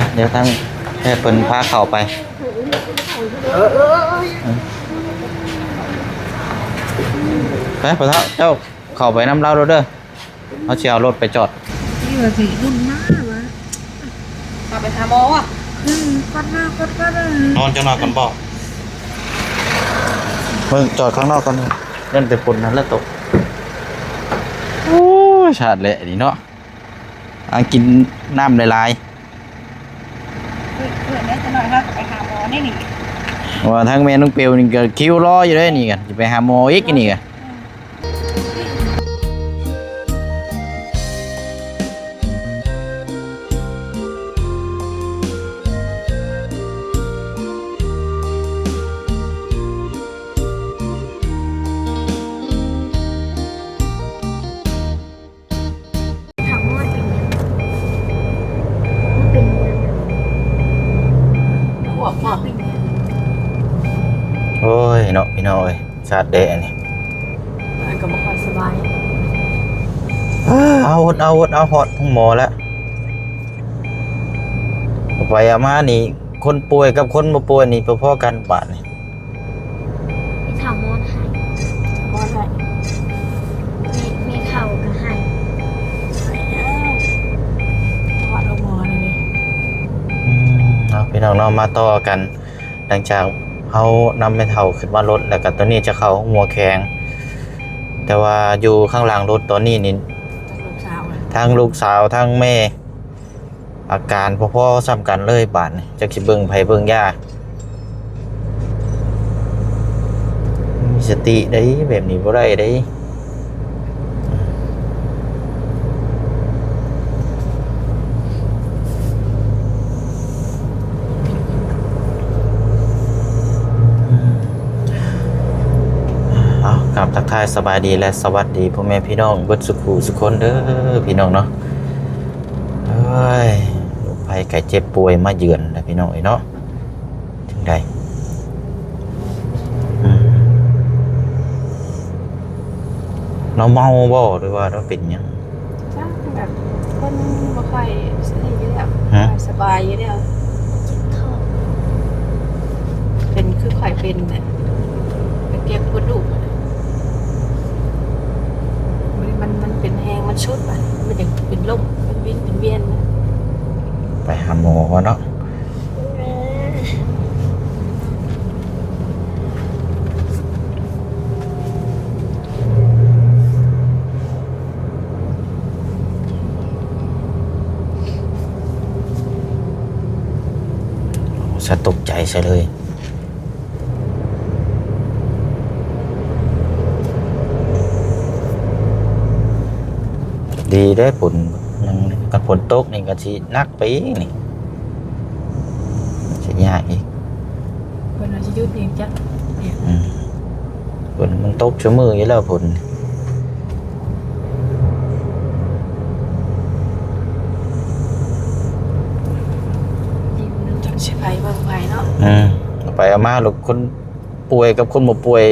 อะเดี๋ยวทั้งแพทย์เพิ่นพาเข้าไป เออเออเออไปพ่อเฒ่าเจ้าเข้าไปน้ำเล่าเราเด้อเขาสิเอารถไปจอดนี่ว่าสิรุ่นหน้าวะมาไปหาหมออะอืมฟัดหน้าฟัดฟัดเลยนอนจังหน่อยกันบ่เบิ่งจอดข้างนอกก่อนเล่นแต่ปุ่นนั้นแล้วตกโอ้ยชาดแหละนี่เนาะอะกินน้ำหลายเพื่อนเพื่อนเนี่ยจะหน่อยนะไปหาหมอ นี่นี่ว่าทั้งแม่น้องเปียวนี่ก็คิวรออยู่เด้อนี่กันจะไปหาโมออีกนี่กัน เอาหดเอาหดเอาหอดทั้งหมอแล้วเอาไปเอามานี่ คนป่วยกับคนบ่ป่วยนี่พอๆกันบาดนี่มีถามมอนให้หมอได้มีมีเข่าก็ให้ไปแล้วหอดเอาหมอเลยนี่อืมเอาพี่น้องเนาะมาต่อกัน หลังจากเขานำไปเท่าขึ้นมารถแล้วก็ตัวนี้จะเข้าหัวแข็งแต่ว่าอยู่ข้างหลังรถตอนนี้นี่ ทั้งลูกสาวทั้งแม่ อาการพ่อๆซ้ำกันเลยบาดนี่จักสิเบิ่งไผเบิ่งยามีสติได้แบบนี้บ่ได้ได้เอากลับทักทายสบายดีและสวัสดีพ่อแม่พี่น้องเบิดสุขุสุขคนเด้อพี่น้องเนาะเอ้ยลูกภัยไก่เจ็บป่วยมาเยือนแล้วพี่น้องเอ้ยเนาะถึงใดอืมเราเมาบ่หรือว่าเราเป็นหยังจ้าแบบคนบ่ค่อยสนิทอยู่แล้วฮะสบายอยู่แล้วเจ็บท้องเป็นคือข่อยเป็นเนี่ยเป็นเก็บกระดูกอะ มันมันมันเป็นแหงมันชุดไปมันจะเป็นลมเป็นวินเป็นเวียนนะไปหาหมอก่อนเนาะสะตกใจใช่เลย ดีได้ผลยังกับผลตกนี่ก็สินักไปอีกนี่สิยากอีกเพิ่นอาจจะหยุดเองจ้ะเนี่ยอืมผลมันตกชั่วมืออยู่แล้วผลยิ้มนึงจากสิไปเบิ่งไปเนาะอืมเอาไปเอามาลูกคนป่วยกับคนบ่ป่วย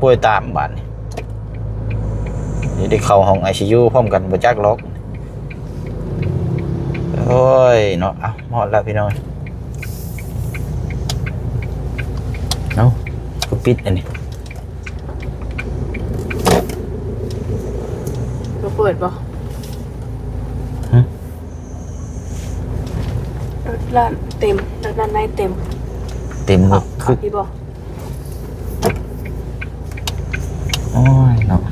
ป่วยตามบาดนี่ นี่ได้เข้าห้องไอซียูพร้อมกันบ่จักล็อกโอ้ยเนาะเอาหมดแล้วพี่น้องเอาก็ปิดอันนี้เราเปิดบ่ฮะรถร้านเต็มรถด้านในเต็มเต็มหมเอาดเอาคือพี่บ่โอ้ยเนาะ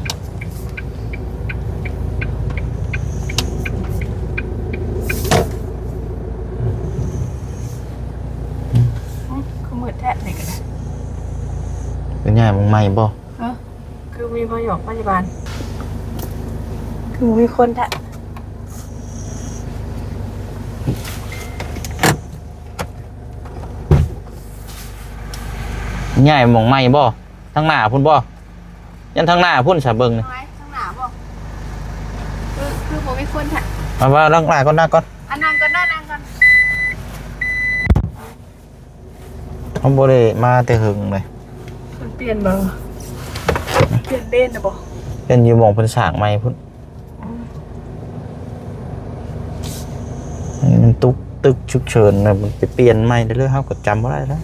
คือมืดแท้เลยก็ได้ เป็นไงมึงใหม่บ่เออคือมีพยาพยาบาลคือมีคนแท้ใหญ่หมองใหม่บ่ทั้งหน้าพุ่นบ่ยันทั้งหน้าพุ่นสะเบิงนี่ทำไมข้างหน้าบ่คือคือบ่มีคนแท้มาว่าลังหน้าก่อนหน้าก่อนอันนั่งก่อนเด้อนั่งก่อนเขาบ่ได้มาแต่หึงเลยมัน เปลี่ยนบ่เปลี่ยนเลนน่ะบ่เป็นอยู่หมองเพิ่นสร้างใหม่พุ่นนี่มันตุกตึกฉุกเฉินน่ะมันไปเปลี่ยนใหม่ได้เลยเฮาก็จำบ่ได้แล้ว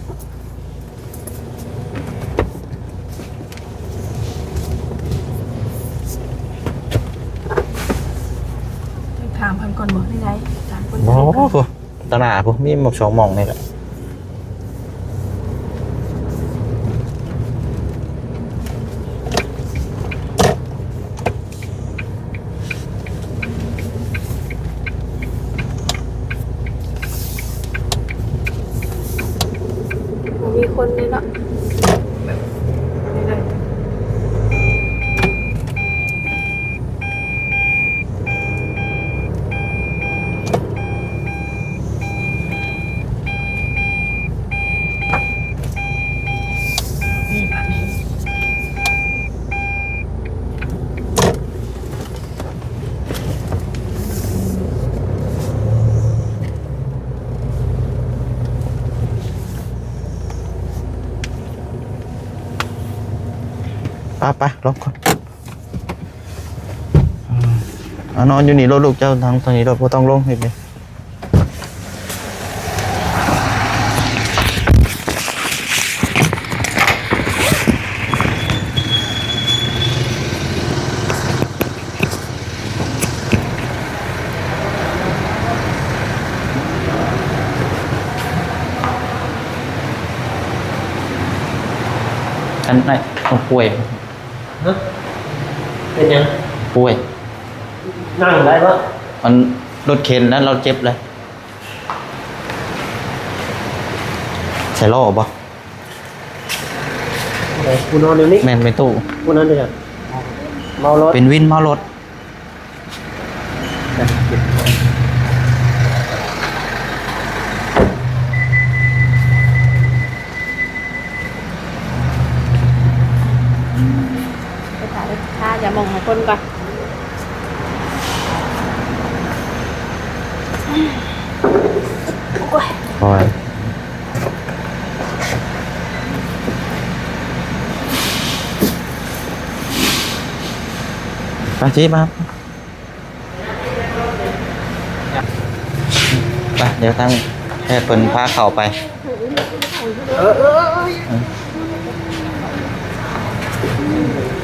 ถามเพิ่นก่อนบ่ได้ไดถามเพิ่นบ่พุตลาดพุมีหมกสองหม่องนี่แหละ บ่มีคนนี่เนาะแบบนี่เลยนี่บัดนี้ ไปไปลงก่อนอืมเอานอนอยู่นี่รถลูกเจ้าทางทางนี้รถบ่ต้องลงเฮ็ดเลยอันไหนเอาป่วย ฮะเป็นยังป่วย นั่งได้ปะมันรถเข็นแล้วเราเจ็บเลย ใส่ล้อบ่ไหนกูนอนเดี๋ยวนี้แม่นไปตู้กูนอนเดี๋ยวเมารถเป็นวินเมารถ ไปถ่ายะมองให้คนก่อนคอยไปจีมาครับไปเดี๋ยวตั้งให้เพิ่นพาเข่าไป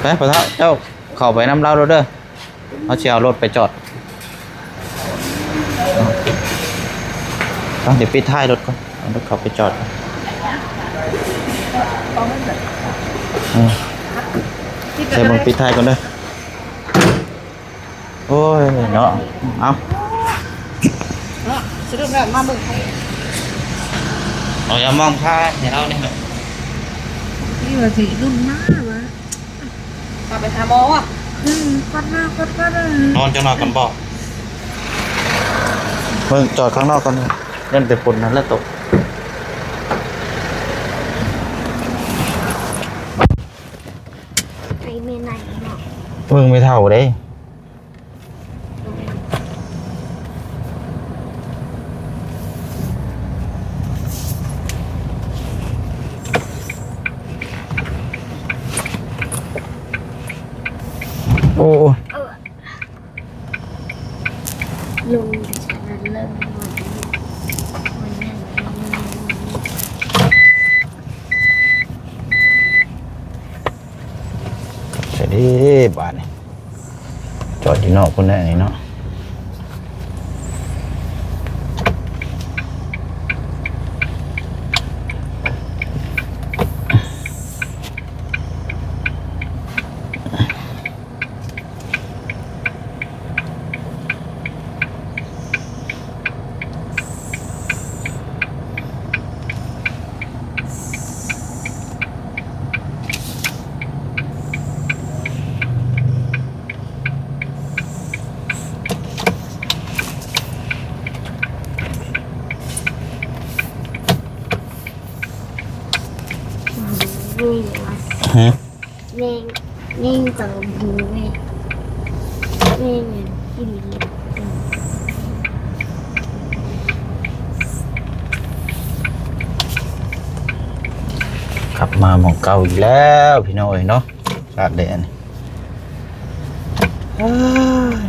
ไปไปเท้าเจ้า เข้าไปน้ำเล่าเราเด้อเอาเชียวรถไปจอดเอาเดี๋ยวปิดท้ายรถก่อนเอารถเข้าไปจอดก่อนอืมใส่บังปิดท้ายก่อนเด้อโอ้ยเนาะเอาเนาะสรุปแล้วมาเบิ่งเอาอย่ามองผ้าเดี๋ยวเอานี่นี่ว่าสิรุ่นมาก วะพาไปหาหมออะอืมก็หน้าก็ก็ได้นอนจะนอนกันบอกเพิ่งจอดข้างนอกก่อนเล่นแต่ฝนนั้นแล้วตกไปเมนไหนเนาะมึงไม่เท่าเด้ อ้ลุงฉันนั้นเริ่มนอนวันนี้เสร็จดีบาทนี่จอดที่นอกคนนั้นนี่เนาะนี่วะ ฮะ นี่นี่เติมหูนี่นี่เงินที่มี กลับมาหมอง เก่าอีกแล้วพี่น้อยเนาะชาดแดนเอ้ย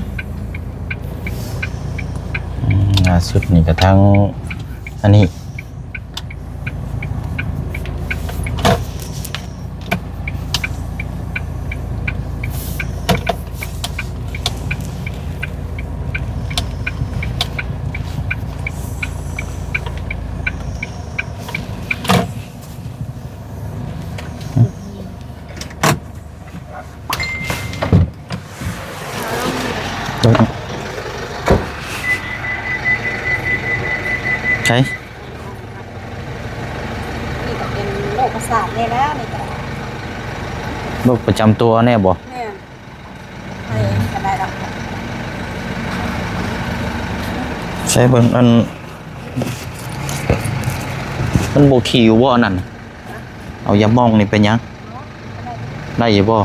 อืมงสุดนี่กระทั่งอันนี้ ใช่ นี่ก็เป็นโรคประสาทเนี่ยแล้วนี่ก็ โรค ประจำตัวแน่บ่แม่ให้ก็ได้ดอกใช่เบิ่งอัน มันบ่ขี้อยู่บ่อันนั่นน่ะเอายามองนี่เป็นหยังได้อยู่บ่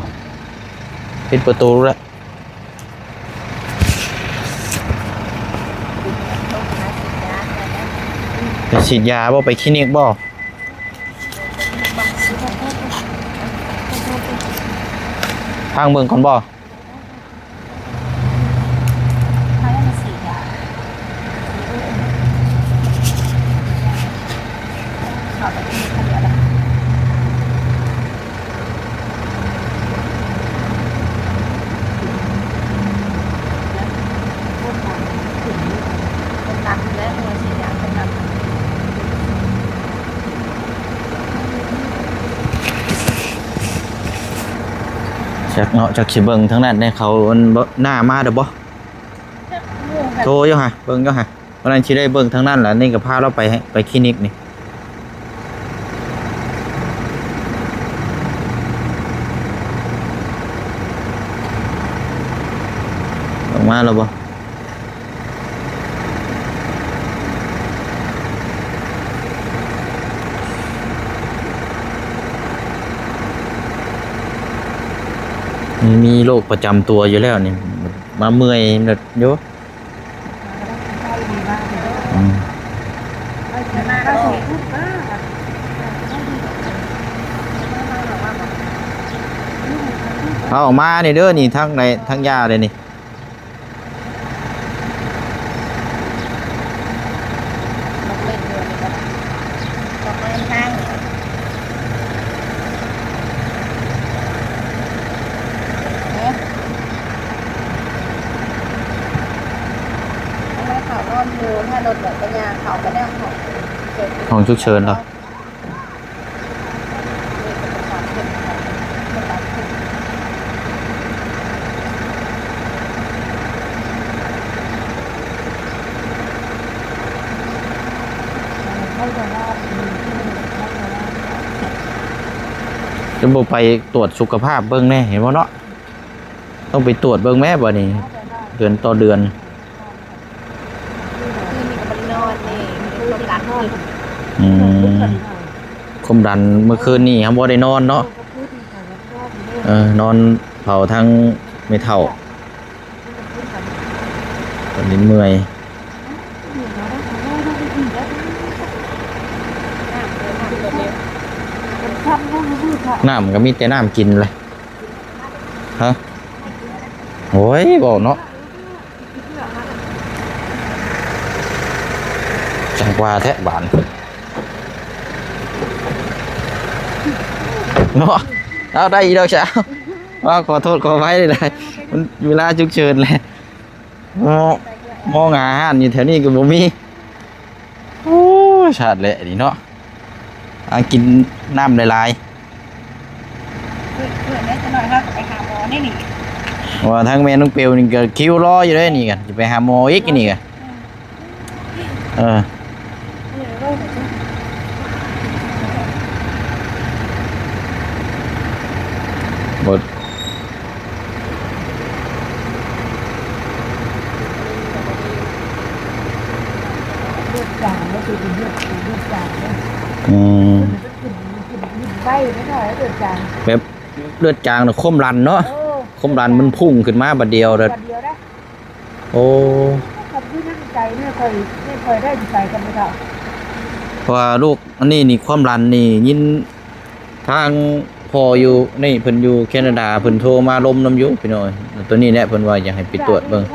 ปิดประตูแล้วไปฉีดยาบ่ไปคลินิกบ่ ทางเบิ่งก่อนบ่ให้มันสีดาเข้าไปที่เขาเดี๋ยวละ เป็นตันแล้วหัวสีดาเป็นตัน จากเนาะจากสิเบิ่งทั้งนั้นเนี่ยเขามันหน้ามาเด้อบ่โทรอยู่ฮะเบิ่งอยู่ฮะวันนั้นสิได้เบิ่งทั้งนั้นแหละนี่ก็พาเราไปให้ไปคลินิกนี่ออกมาแล้วบ่ มีมีโรคประจำตัวอยู่แล้วนี่ มาเมื่อยเนดอยู่อืมมาก็ใส่ทุกบ้าเอาออกมานี่เด้อนี่ทั้งในทั้งยาเลยนี่ ลงเล่นเดือนนี้ก็ตกเล่นห้างเนี่ยถ้าเขานอนอยู่ถ้ารถแบบปัญญาเขาไปได้ของเกิด ห้องฉุกเฉินเหรอจะบ่ไปตรวจสุขภาพเบิ่งแน่เห็นบ่เนาะต้องไปตรวจเบิ่งแม่บ่นี่เดือนต่อเดือน คือมีกับบริโนอนนี่มีความรักขึ้น อืมความดันเมื่อคืนนี่ครับบ่าได้นอนเนาะเออนอนเผาทั้งไม่เท่าตอนนี้เมื่อยน้ำก็มีแต่น้ำกินเลยฮะโอ้ยบอกเนาะจังกว่าแทะบาน เนาะเอาได้อีกแล้วเช้าว่าขอโทษขอไว้เลยได้มันเวลาฉุกเฉินเลยมองมองอาหารอยู่แถวนี้ก็บ่มีโอ้ยชาติแหละนี่เนาะอากินน้ำหลายๆเพื่อนเพื่อนเนี่ยจะหน่อยครับไปหาหมอนี่นี่ว่าทางแม่น้องเปียวนี่ก็คิวรออยู่เลยนี่กันจะไปหาหมออีกนี่กันเออหมด เลือดจางแล้วคื อเป็นเลือดเลือดจางเนี่ยอืมไฟไม่เท่าไหรือดจางแบบเลือดจางน่ะคมรันเนาะโอ้คมรันมันพุ่งขึ้นมาบัดเดียวเลยเดียวได้โอ้กับที่นั่งใจเนี่ยเคยไม่เคยได้ใจกันไม่เท่าเพราะว่าลูกอันนี้นี่ความรันนี่ยินทางพออยู่นี่เพิ่นอยู่แคนาดาเพิ่นโทรมาลมน้ำอยู่พี่น้อยตัวนี้แหละเพิ่นว่าอยากให้ไปตรวจเบิ่งเ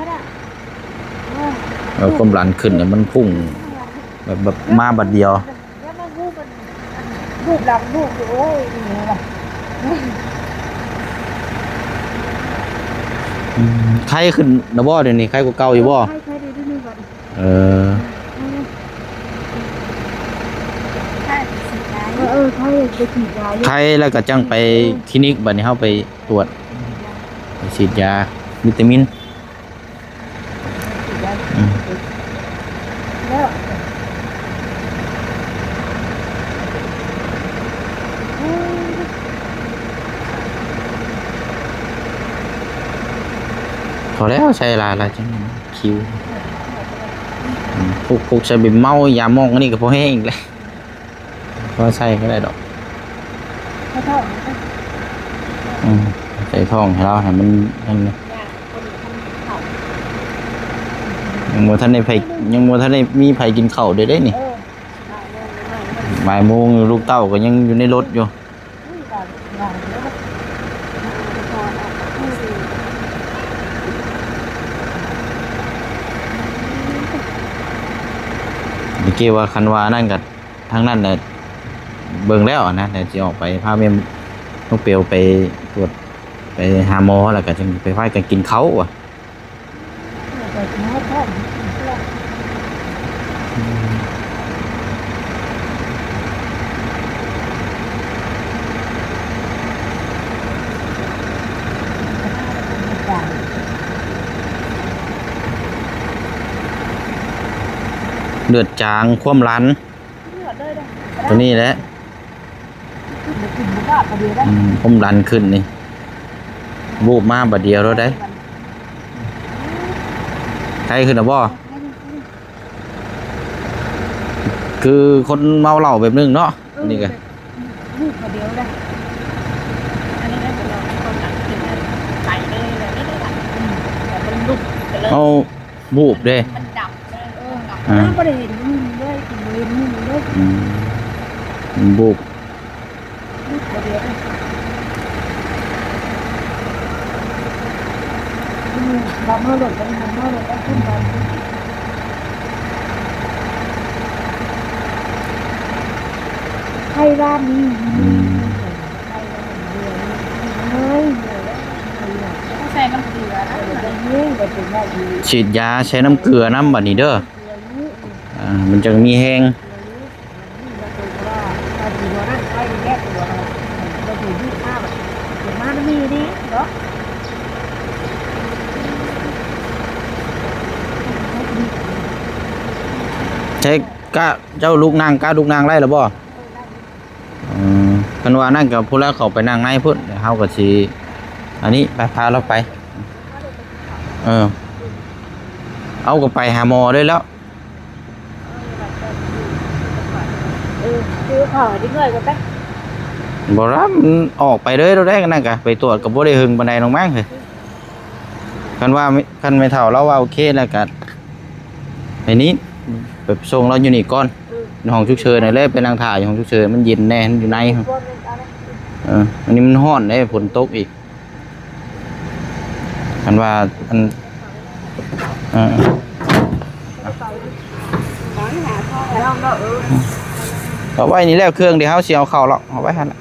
เออความดันขึ้นเนี่ยมันพุ่ง แบบแบบมาบัดเดียวแล้วมันรูปมันรูปหลังรูปอยู่โอ้ยนี่ว่ะไข้ขึ้นนะบ่เดี๋ยวนี้ไข้กว่าเก่าอยู่บ่ใครใครได้ด้วยนี่ก่อนเออถ้าสิได้เออเออใครไปฉีดยาอยู่ไข้แล้วก็จังไปคลินิกบัดนี้เฮาไปตรวจไปฉีดยาวิตามิน ฉีดยา อืม แล้ว พอแล้วใช้ลาละจังคิวพวกพวกใช้บิมเมายามองอันนี้ก็พอแห้งเลยพอใส่ก็ได้ดอกเขาเท่อืมใส่ทองให้เราให้มันนั่นนะยังบ่ทันได้ไผยังบ่ทันได้มีไผกินข้าวเด้เด้นี่บ่ายโมงลูกเต้าก็ยังอยู่ในรถอยู่ นี่บาดบาดแล้ว เมื่อ กี้ว่าคันว่านั่นกับทางนั้นเนี่ยเบิ่งแล้วนะแต่จะออกไปพาแม่ลูกเปียวไปตรวจไปหาหมอแล้วก็จึงไปพากันกินเขาอะ แต่หมอท่อม เลือดจางความรันตัวนี้แหละกินบ้าประเดี๋ยวได้อืมความดันขึ้นนี่บูบมาบัดเดียวแล้วได้ใครขึ้นอะบ่คือคนเมาเหล้าแบบนึงเนาะนี่ก็ลูกประเดี๋ยวได้อันนี้ได้เป็นเราคนหลังขึ้นเลยไปเลยเลยไม่ได้หลังแต่มันลุกไปเลยเอาบูบเด้มันดับเลย เออดับอ่าน้ำประเดี๋ยวมึงด้วยกินเวรมึงด้วยอืมบูบลูกประเดี๋ยวได้บำเพ็ญหลดกันบำเพ็ญหลดกันขึ้นมาไทยร้านนี้อืมเฮ้ยต้องใส่น้ำเกลือนะเดี๋ยวจะเงี้ยเดี๋ยวจะได้ดีฉีดยาใช้น้ำเกลือน้ำบัดนี้เด้อ อ่ามันจะมีแห้งเราถือว่านั่นใช้ก้าเจ้าลูกนางกล้าลูกนางไล่หรือบ่อืมกันวานั่นกับผู้แล้วเขาไปนั่งในพุ่นเฮาก็สิอันนี้ไปพาเราไป เออ เอาก็ไปหาหมอได้แล้ว คือข่าดิ้งเลยก็ไปบ่รับมันออกไปเลยเราได้กันนั่นกะไปตรวจกับบ่ได้หึงปานใดน้องมั้งเฮ้ยคันว่าไม่คันไม่เท่าเราว่าโอเคแล้วก็ไอ้นี้ไปส่งเราอยู่นี่ก่อนในห้องฉุกเฉินนี่แหละไปนั่งถ่ายอยู่ห้องฉุกเฉินมันเย็นแน่มันอยู่ในเอออันนี้มันห้อนได้ฝนตกอีกคันว่าอันเออแล้ว เนาะเออเอาไว้นี่แล้วเครื่องเดี๋ยวเฮาสิเอาเข้าหรอกเอาไว้หั่นน่ะ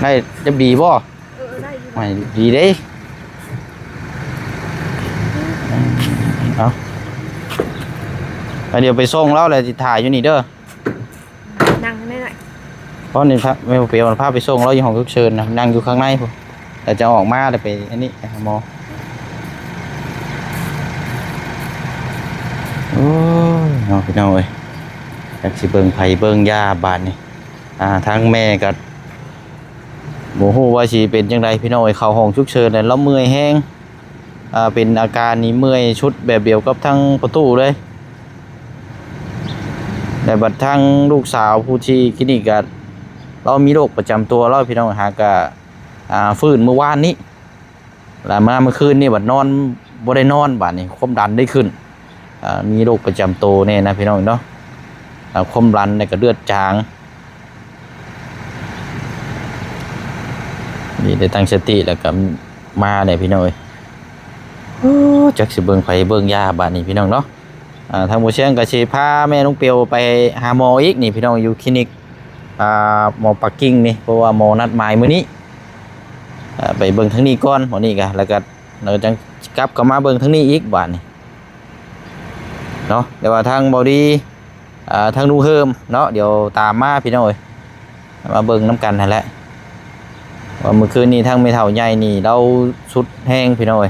ได้จะดีบ่เออได้อยู่ไม่ดีเด้เอาไปเดี๋ยวไปส่งแล้วเลยสิถ่ายอยู่นี่เด้อนั่งไม่ได้เพราะนี่พระไม่เปรียวมันพาไปส่งเราอยู่ห้องฉุกเฉินนะนั่งอยู่ข้างในพุ่นแต่จะออกมาเลยไปอันนี้ไปหาหมอโอ้ ยเอาพี่น้องเอ้ยอยากสิเบิ่งไผเบิ่งยาบาดนี่อ่าทั้งแม่กับโมโหว่าสิเป็นจังไดพี่น้องเอ้ยเข้าห้องฉุกเฉินแล้วเมื่อยแห้งอ่าเป็นอาการนี้เมื่อยชุดแบบเดียวกับทั้งประตูเลยแต่บัดทั้งลูกสาวผู้ที่คลินิกก็เรามีโรคประจำตัวเราพี่น้องหากะอ่าฟื้นเมื่อวานนี้แล้วมาเมื่อคืนนี่บัดนอนบ่ได้นอนบัดนี้ความดันได้ขึ้น มีโรคประจำตัวเนี่ยนะพี่น้องเนาะความดันในกระเลือดจางนี่ได้ตั้งสติแล้วก็มาเนี่ยพี่น้องเอ้ยโอ้จักสิเบิงไผเบิงยาบาดนี้พี่น้องเนาะอ่าทางบ่เชียงก็สิพาแม่น้องเปียวไปหาหมออีกนี่พี่น้องอยู่คลินิกอ่าหมอปักกิ่งนี่เพราะว่าหมอนัดหมายมื้อนี้อ่าไปเบิ่งทางนี้ก่อนหมอนี่ก็แล้วก็เราจังกลับก็มาเบิ่งทางนี้อีกบาดนี้ เนาะแต่ว่าทางบอดี้อ่าทางลุงเฮิมเนาะเดี๋ยวตามมาพี่น้อยมาเบิ่งน้ำกันนั่นแหละว่าเมื่อคืนนี้ทางไม่เท่าใหญ่นี่เราสุดแห้งพี่น้อย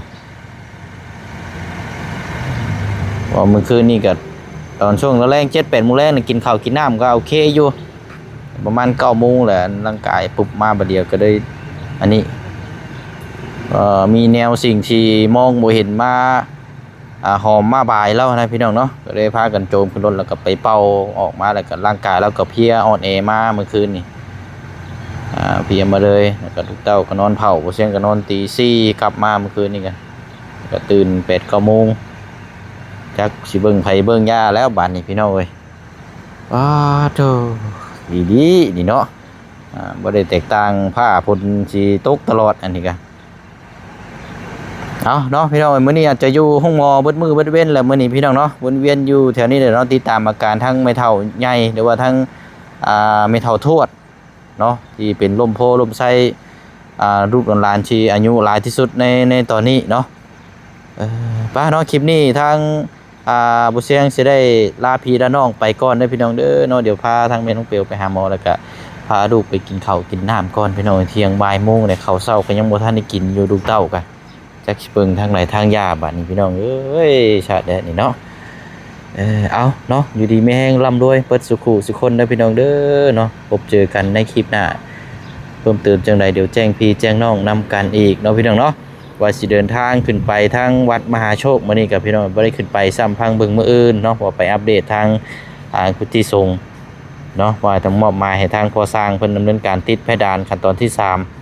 ว่าเมื่อคืนนี่ก็ตอนช่วงแรงเจ็ดแปดโมงแรกน่ะกินข้าวกินน้ำก็โอเคอยู่ ประมาณเก้าโมงแหละร่างกายปุบมาบัดเดียวก็ได้อันนี้มีแนวสิ่งที่มองบ่เห็นมา หอมมาบายแล้วนะพี่น้องเนาะก็เลยพากันโจมขึ้นรถแล้วก็ไปเป่าออกมาแล้วก็ร่างกายแล้วก็เพียอ่อนแอมาเมื่อคืนนี่เพียมาเลยแล้วก็ทุกเต้าก็นอนเผาเสียงก็นอนตีสี่กลับมาเมื่อคืนนี่กันก็ตื่นแปดเก้าโมงจักสิเบิ่งไผเบิ่งยาแล้วบาดนี้พี่น้องเอ้ยว้าโธดีดีนี่เนาะอ่าบ่ได้แตกต่างผ้าพลสิตกตลอดอันนี้ก็ เอาเนาะพี่น้องเอ้ยมื้อนี้อาจจะอยู่ห้องมอเบิดมือเบิดเว้นแหล้วมื้อนี้พี่น้องเนาะวนเวียนอยู่แถวนี้เดี๋ยวเราติดตามอาการทั้งไม่เท่าใหญ่หรือว่าทั้งอ่าไม่เท่าทวดเนาะที่เป็นลมโพลมไส้อ่ารูปหลานๆที่อายุหลายที่สุดในในตอนนี้เนาะเออป้าเนาะคลิปนี้ทางอ่าบุเซียงสิได้ลาพี่ลาน้องไปก่อนเด้อพี่น้องเด้อเนาะเดี๋ยวพาทางแม่น้องเปียวไปหาหมอแล้วก็พาลูกไปกินข้าวกินน้ำก่อนพี่น้องเที่ยงบ่ายโมงเนี่ยข้าวเช้าก็ยังบ่ทันได้กินอยู่ลูกเต้ากัน จักสิเบิ่งทางไหนทางยาบัดนี้พี่น้องเอ้ยชาติแดดนี่เนาะเออเอาเนาะอยู่ดีไม่แห้งร่ำรวยเปิดสุขุสุคนเด้อพี่น้องเด้อเนาะพบเจอกันในคลิปหน้าเพิ่มเติมจังใดเดี๋ยวแจ้งพี่แจ้งน้องนำกันอีกเนาะพี่น้องเนาะว่าสิเดินทางขึ้นไปทางวัดมหาโชคมื้อนี้กับพี่น้องบ่ได้ขึ้นไปซ้ำพังเบิ่งมื้ออื่นเนาะว่าไปอัปเดตทางทางกุฏิสงเนาะว่าต้องมอบหมายให้ทางพอสร้างเพิ่นดำเนินการติดเพดานขั้นตอนที่ 3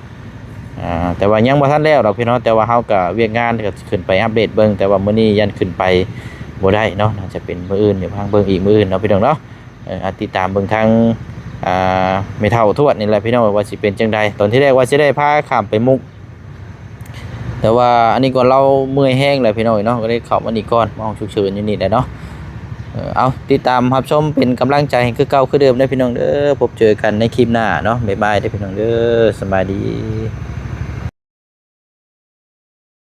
อ่าแต่ว่ายังบ่ทันแล้วดอกพี่น้องแต่ว่าเฮาก็เวียกงานก็ขึ้นไปอัปเดตเบิ่งแต่ว่ามื้อนี้ยันขึ้นไปบ่ได้เนาะน่าจะเป็นมื้ออื่นเดี๋ยวพังเบิ่งอีกมื้ออื่นเนาะพี่น้องเนาะเอ่อติดตามเบิ่งทางอ่าไม่เท่าทวดนี่แหละพี่น้องว่าสิเป็นจังใดตอนที่แรกว่าสิได้พาข้ามไปมุก แต่ว่าอันนี้ก่อนเราเมื่อยแห้งเลยพี่น้อยเนาะก็ได้เข้ามานี่ก่อนมองฉุกเฉินอยู่นี่แหละเนาะเอาติดตามรับชมเป็นกำลังใจให้คือเก่าคือเดิมได้พี่น้องเด้อพบเจอกันในคลิปหน้าเนาะบ๊ายบายได้อพี่น้องเด้อสบายดี